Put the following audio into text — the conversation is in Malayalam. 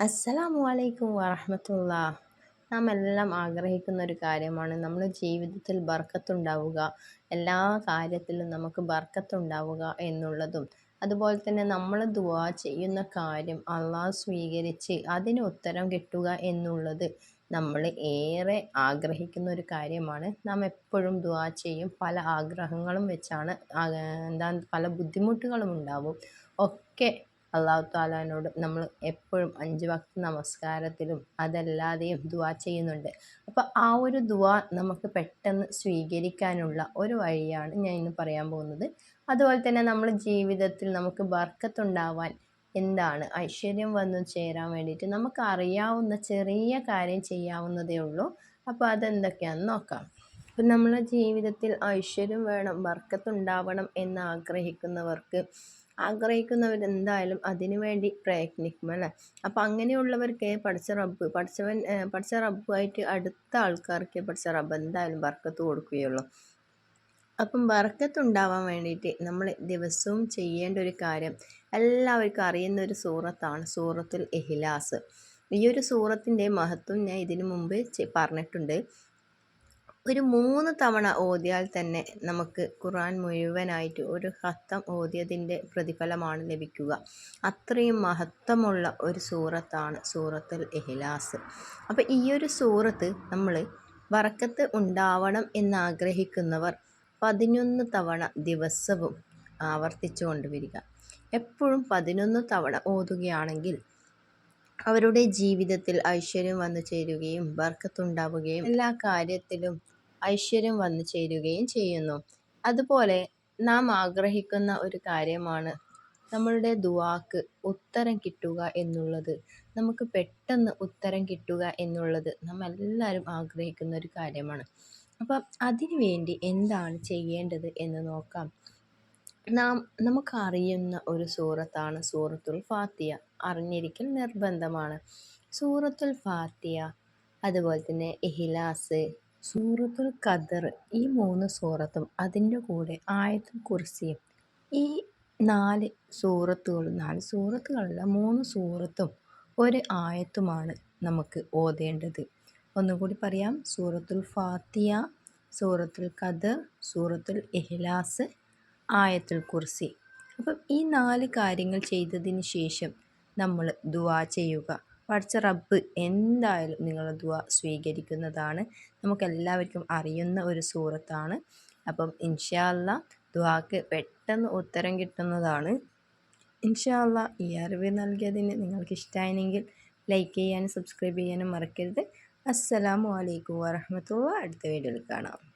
അസ്സലാമു അലൈക്കും വറഹമത്തുള്ള നാം എല്ലാം ആഗ്രഹിക്കുന്ന ഒരു കാര്യമാണ്. നമ്മുടെ ജീവിതത്തിൽ ബർക്കത്തുണ്ടാവുക എല്ലാ കാര്യത്തിലും നമുക്ക് ബർക്കത്തുണ്ടാവുക എന്നുള്ളതും. അതുപോലെ തന്നെ നമ്മൾ ദുവാ ചെയ്യുന്ന കാര്യം അള്ളാഹ് സ്വീകരിച്ച് അതിന് ഉത്തരം കിട്ടുക എന്നുള്ളത് നമ്മൾ ഏറെ ആഗ്രഹിക്കുന്ന ഒരു കാര്യമാണ്. നാം എപ്പോഴും ദുവാ ചെയ്യും. പല ആഗ്രഹങ്ങളും വെച്ചാണ് എന്താ പല ബുദ്ധിമുട്ടുകളും ഉണ്ടാവും. ഒക്കെ അള്ളാഹു താലാനോട് നമ്മൾ എപ്പോഴും അഞ്ച് വക്ത നമസ്കാരത്തിലും അതല്ലാതെയും ദുവാ ചെയ്യുന്നുണ്ട്. അപ്പോൾ ആ ഒരു ദുവാ നമുക്ക് പെട്ടെന്ന് സ്വീകരിക്കാനുള്ള ഒരു വഴിയാണ് ഞാൻ ഇന്ന് പറയാൻ പോകുന്നത്. അതുപോലെ തന്നെ നമ്മൾ ജീവിതത്തിൽ നമുക്ക് ബർക്കത്തുണ്ടാവാൻ എന്താണ്? ഐശ്വര്യം വന്നു ചേരാൻ വേണ്ടിയിട്ട് നമുക്ക് അറിയാവുന്ന ചെറിയ കാര്യം ചെയ്യാവുന്നതേ ഉള്ളൂ. അപ്പോൾ അതെന്തൊക്കെയാണെന്ന് നോക്കാം. അപ്പം നമ്മളെ ജീവിതത്തിൽ ഐശ്വര്യം വേണം ബർക്കത്തുണ്ടാവണം എന്ന് ആഗ്രഹിക്കുന്നവർക്ക് ആഗ്രഹിക്കുന്നവരെന്തായാലും അതിനു വേണ്ടി പ്രയത്നിക്കും അല്ലേ? അപ്പം അങ്ങനെയുള്ളവർക്ക് പഠിച്ച റബ്ബ് പഠിച്ചവൻ പഠിച്ച റബ്ബുമായിട്ട് അടുത്ത ആൾക്കാർക്ക് പഠിച്ച റബ്ബ് എന്തായാലും ബർക്കത്ത് കൊടുക്കുകയുള്ളൂ. അപ്പം ബർക്കത്തുണ്ടാവാൻ വേണ്ടിയിട്ട് നമ്മൾ ദിവസവും ചെയ്യേണ്ട ഒരു കാര്യം എല്ലാവർക്കും അറിയുന്ന ഒരു സൂറത്താണ് സൂറത്തുൽ ഇഹ്ലാസ് ഈ ഒരു സൂറത്തിന്റെ മഹത്വം ഞാൻ ഇതിനു മുമ്പ് പറഞ്ഞിട്ടുണ്ട്. ഒരു മൂന്ന് തവണ ഓതിയാൽ തന്നെ നമുക്ക് ഖുർആൻ മുഴുവനായിട്ട് ഒരു ഹത്തം ഓതിയതിന്റെ പ്രതിഫലമാണ് ലഭിക്കുക. അത്രയും മഹത്വമുള്ള ഒരു സൂറത്താണ് സൂറത്തുൽ ഇഹ്ലാസ് അപ്പോൾ ഈ ഒരു സൂറത്ത് നമ്മൾ വറക്കത്ത് ഉണ്ടാവണം എന്നാഗ്രഹിക്കുന്നവർ പതിനൊന്ന് തവണ ദിവസവും ആവർത്തിച്ചു കൊണ്ടുവരിക. എപ്പോഴും പതിനൊന്ന് തവണ ഓതുകയാണെങ്കിൽ അവരുടെ ജീവിതത്തിൽ ഐശ്വര്യം വന്നു ചേരുകയും ബർക്കത്തുണ്ടാവുകയും എല്ലാ കാര്യത്തിലും ഐശ്വര്യം വന്നു ചേരുകയും ചെയ്യുന്നു. അതുപോലെ നാം ആഗ്രഹിക്കുന്ന ഒരു കാര്യമാണ് നമ്മളുടെ ദുവാക്ക് ഉത്തരം കിട്ടുക എന്നുള്ളത്. നമുക്ക് പെട്ടെന്ന് ഉത്തരം കിട്ടുക എന്നുള്ളത് നാം എല്ലാവരും ആഗ്രഹിക്കുന്ന ഒരു കാര്യമാണ്. അപ്പം അതിനു വേണ്ടി എന്താണ് ചെയ്യേണ്ടത് എന്ന് നോക്കാം. നാം നമുക്കറിയുന്ന ഒരു സൂറത്താണ് സൂറത്തുൽ ഫാത്തിയ അറിഞ്ഞിരിക്കൽ നിർബന്ധമാണ്. സൂറത്തുൽ ഫാത്തിയ അതുപോലെ തന്നെ ഇഹിലാസ് സൂറത്തുൽ ഖദർ ഈ മൂന്ന് സൂറത്തും അതിന്റെ കൂടെ ആയത്തുൽ കുർസിയും ഈ നാല് സൂറത്തുകളും നാല് സൂറത്തുകളല്ല മൂന്ന് സൂറത്തും ഒരു ആയത്തുമാണ് നമുക്ക് ഓതേണ്ടത്. ഒന്നുകൂടി പറയാം. സൂറത്തുൽ ഫാത്തിയ സൂറത്തുൽ ഖദർ സൂറത്തുൽ ഇഹ്ലാസ് ആയത്തുൽ കുർസി. അപ്പം ഈ നാല് കാര്യങ്ങൾ ചെയ്തതിന് ശേഷം നമ്മൾ ദുവാ ചെയ്യുക. പഠിച്ച റബ്ബ് എന്തായാലും നിങ്ങളുടെ ദുവ സ്വീകരിക്കുന്നതാണ്. നമുക്കെല്ലാവർക്കും അറിയുന്ന ഒരു സൂറത്താണ്. അപ്പം ഇൻഷാല്ല ദുവാക്ക് പെട്ടെന്ന് ഉത്തരം കിട്ടുന്നതാണ്. ഇൻഷാല്ല ഈ അറിവ് നൽകിയതിന് നിങ്ങൾക്ക് ഇഷ്ടമായെങ്കിൽ ലൈക്ക് ചെയ്യാനും സബ്സ്ക്രൈബ് ചെയ്യാനും മറക്കരുത്. അസ്സലാമു അലൈക്കും വറഹമത്തുള്ള അടുത്ത വീഡിയോയിൽ കാണാം.